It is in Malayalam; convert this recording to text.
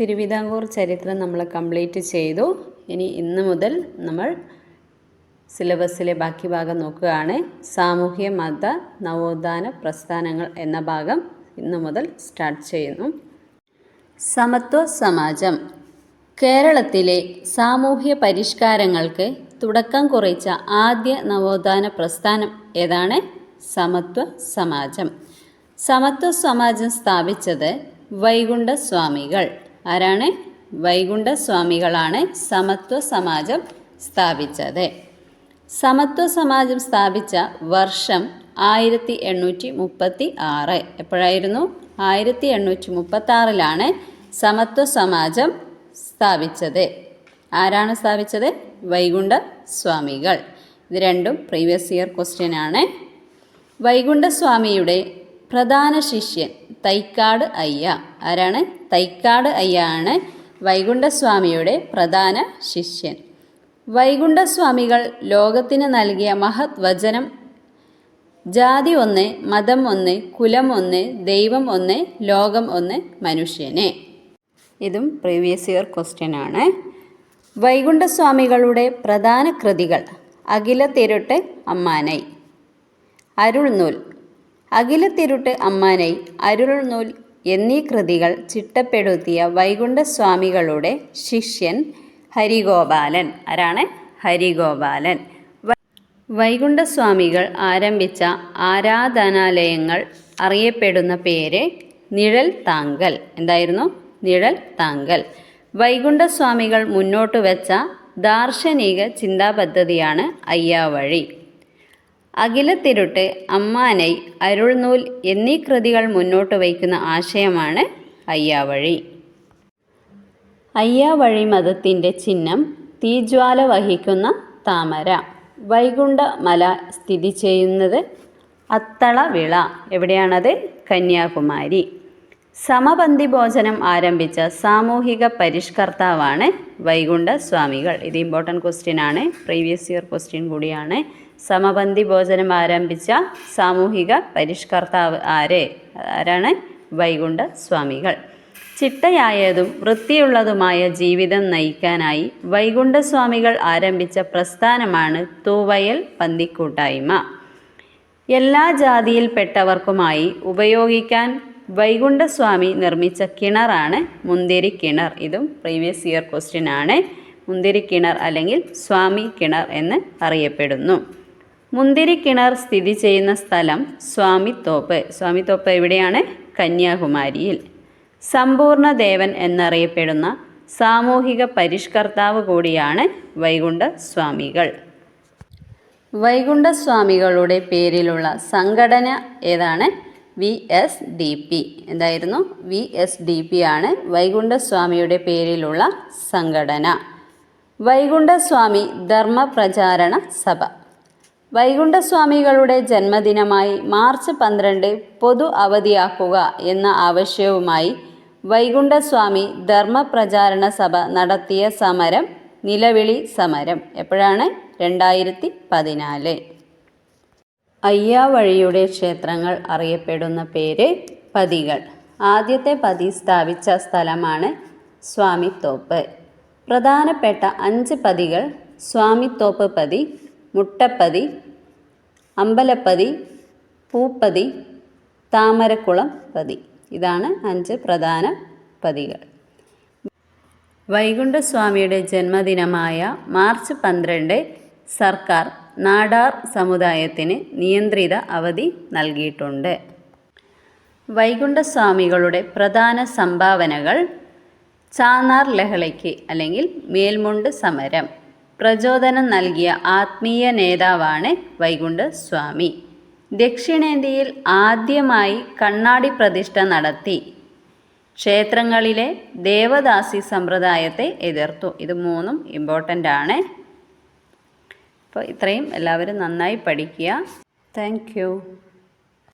തിരുവിതാംകൂർ ചരിത്രം നമ്മൾ കംപ്ലീറ്റ് ചെയ്തു. ഇനി ഇന്ന് മുതൽ നമ്മൾ സിലബസിലെ ബാക്കി ഭാഗം നോക്കുകയാണ്. സാമൂഹ്യ മത നവോത്ഥാന പ്രസ്ഥാനങ്ങൾ എന്ന ഭാഗം ഇന്ന് മുതൽ സ്റ്റാർട്ട് ചെയ്യുന്നു. സമത്വ സമാജം. കേരളത്തിലെ സാമൂഹ്യ പരിഷ്കാരങ്ങൾക്ക് തുടക്കം കുറിച്ച ആദ്യ നവോത്ഥാന പ്രസ്ഥാനം ഏതാണ്? സമത്വ സമാജം. സമത്വ സമാജം സ്ഥാപിച്ചത് വൈകുണ്ഠ സ്വാമികൾ. ആരാണ്? വൈകുണ്ഠ സ്വാമികളാണ് സമത്വ സമാജം സ്ഥാപിച്ചത്. സമത്വ സമാജം സ്ഥാപിച്ച വർഷം ആയിരത്തി എണ്ണൂറ്റി മുപ്പത്തി ആറ് എപ്പോഴായിരുന്നു? ആയിരത്തി എണ്ണൂറ്റി മുപ്പത്തി ആറിലാണ് സമത്വ സമാജം സ്ഥാപിച്ചത്. ആരാണ് സ്ഥാപിച്ചത്? വൈകുണ്ഠ സ്വാമികൾ ഇത് രണ്ടും പ്രീവിയസ് ഇയർ ക്വസ്റ്റ്യൻ ആണ്. വൈകുണ്ഠസ്വാമിയുടെ പ്രധാന ശിഷ്യൻ തൈക്കാട് അയ്യ. ആരാണ്? തൈക്കാട് അയ്യ ആണ് വൈകുണ്ഠസ്വാമിയുടെ പ്രധാന ശിഷ്യൻ. വൈകുണ്ഠസ്വാമികൾ ലോകത്തിന് നൽകിയ മഹത് വചനം ജാതി ഒന്ന് മതം ഒന്ന് കുലം ഒന്ന് ദൈവം ഒന്ന് ലോകം ഒന്ന് മനുഷ്യനെ. ഇതും പ്രീവിയസ് ഇയർ ക്വസ്റ്റ്യൻ ആണ്. വൈകുണ്ഠസ്വാമികളുടെ പ്രധാന കൃതികൾ അഖില തിരുട്ട് അമ്മാനൈ. അരുൾനൂൽ അഖില തിരുട്ട് അമ്മാനൈ അരുൾനൂൽ എന്നീ കൃതികൾ ചിട്ടപ്പെടുത്തിയ വൈകുണ്ഠസ്വാമികളുടെ ശിഷ്യൻ ഹരിഗോപാലൻ. ആരാണ്? ഹരിഗോപാലൻ. വൈകുണ്ഠസ്വാമികൾ ആരംഭിച്ച ആരാധനാലയങ്ങൾ അറിയപ്പെടുന്ന പേര് നിഴൽ താങ്കൽ. എന്തായിരുന്നു? നിഴൽ താങ്കൽ. വൈകുണ്ഠസ്വാമികൾ മുന്നോട്ട് വെച്ച ദാർശനിക ചിന്താ പദ്ധതിയാണ് അയ്യാവഴി. അഖിലത്തിരുട്ട് അമ്മാനൈ അരുൾനൂൽ എന്നീ കൃതികൾ മുന്നോട്ട് വയ്ക്കുന്ന ആശയമാണ് അയ്യാവഴി. അയ്യാവഴി മതത്തിന്റെ ചിഹ്നം തീജ്വാല വഹിക്കുന്ന താമര. വൈകുണ്ഠ മല സ്ഥിതി ചെയ്യുന്നത് അത്തളവിള. എവിടെയാണത്? കന്യാകുമാരി. സമപന്തി ഭോജനം ആരംഭിച്ച സാമൂഹിക പരിഷ്കർത്താവാണ് വൈകുണ്ഠ സ്വാമികൾ ഇത് ഇമ്പോർട്ടന്റ് ക്വസ്റ്റ്യൻ ആണ്. പ്രീവിയസ് ഇയർ ക്വസ്റ്റ്യൻ കൂടിയാണ്. സമപന്തി ഭോജനം ആരംഭിച്ച സാമൂഹിക പരിഷ്കർത്താവ് ആരെ? ആരാണ്? വൈകുണ്ഠ സ്വാമികൾ. ചിട്ടയായതും വൃത്തിയുള്ളതുമായ ജീവിതം നയിക്കാനായി വൈകുണ്ഠസ്വാമികൾ ആരംഭിച്ച പ്രസ്ഥാനമാണ് തൂവയൽ പന്തിക്കൂട്ടായ്മ. എല്ലാ ജാതിയിൽപ്പെട്ടവർക്കുമായി ഉപയോഗിക്കാൻ വൈകുണ്ഠസ്വാമി നിർമ്മിച്ച കിണറാണ് മുന്തിരി കിണർ. ഇതും പ്രീവിയസ് ഇയർ ക്വസ്റ്റ്യൻ ആണ്. മുന്തിരി കിണർ അല്ലെങ്കിൽ സ്വാമി കിണർ എന്ന് അറിയപ്പെടുന്നു. മുന്തിരി കിണർ സ്ഥിതി ചെയ്യുന്ന സ്ഥലം സ്വാമിത്തോപ്പ് സ്വാമിത്തോപ്പ് എവിടെയാണ്? കന്യാകുമാരിയിൽ. സമ്പൂർണ ദേവൻ എന്നറിയപ്പെടുന്ന സാമൂഹിക പരിഷ്കർത്താവ് കൂടിയാണ് വൈകുണ്ഠ സ്വാമികൾ വൈകുണ്ഠ സ്വാമികളുടെ പേരിലുള്ള സംഘടന ഏതാണ്? V S D P. എന്തായിരുന്നു? വി എസ് ഡി പി ആണ് വൈകുണ്ഠസ്വാമിയുടെ പേരിലുള്ള സംഘടന. വൈകുണ്ഠസ്വാമി ധർമ്മപ്രചാരണ സഭ. വൈകുണ്ഠസ്വാമികളുടെ ജന്മദിനമായി മാർച്ച് പന്ത്രണ്ട് പൊതു അവധിയാക്കുക എന്ന ആവശ്യവുമായി വൈകുണ്ഠസ്വാമി ധർമ്മപ്രചാരണ സഭ നടത്തിയ സമരം നിലവിളി സമരം എപ്പോഴാണ്? രണ്ടായിരത്തി പതിനാല് അയ്യാവഴിയുടെ ക്ഷേത്രങ്ങൾ അറിയപ്പെടുന്ന പേര് പതികൾ. ആദ്യത്തെ പതി സ്ഥാപിച്ച സ്ഥലമാണ് സ്വാമിത്തോപ്പ്. പ്രധാനപ്പെട്ട അഞ്ച് പതികൾ സ്വാമിത്തോപ്പ് പതി മുട്ടപ്പതി അമ്പലപ്പതി പൂപ്പതി താമരക്കുളം പതി. ഇതാണ് അഞ്ച് പ്രധാന പതികൾ. വൈകുണ്ഠസ്വാമിയുടെ ജന്മദിനമായ മാർച്ച് പന്ത്രണ്ട് സർക്കാർ നാടാർ സമുദായത്തിന് നിയന്ത്രിത അവധി നൽകിയിട്ടുണ്ട്. വൈകുണ്ഠസ്വാമികളുടെ പ്രധാന സംഭാവനകൾ ചാനാർ ലഹളയ്ക്ക് അല്ലെങ്കിൽ മേൽമുണ്ട് സമരം. പ്രചോദനം നൽകിയ ആത്മീയ നേതാവാണ് വൈകുണ്ഠസ്വാമി ദക്ഷിണേന്ത്യയിൽ ആദ്യമായി കണ്ണാടി പ്രതിഷ്ഠ നടത്തി. ക്ഷേത്രങ്ങളിലെ ദേവദാസി സമ്പ്രദായത്തെ എതിർത്തു. ഇത് മൂന്നും ഇമ്പോർട്ടന്റ് ആണ്. അപ്പോൾ ഇത്രയും എല്ലാവരും നന്നായി പഠിക്കുക. താങ്ക്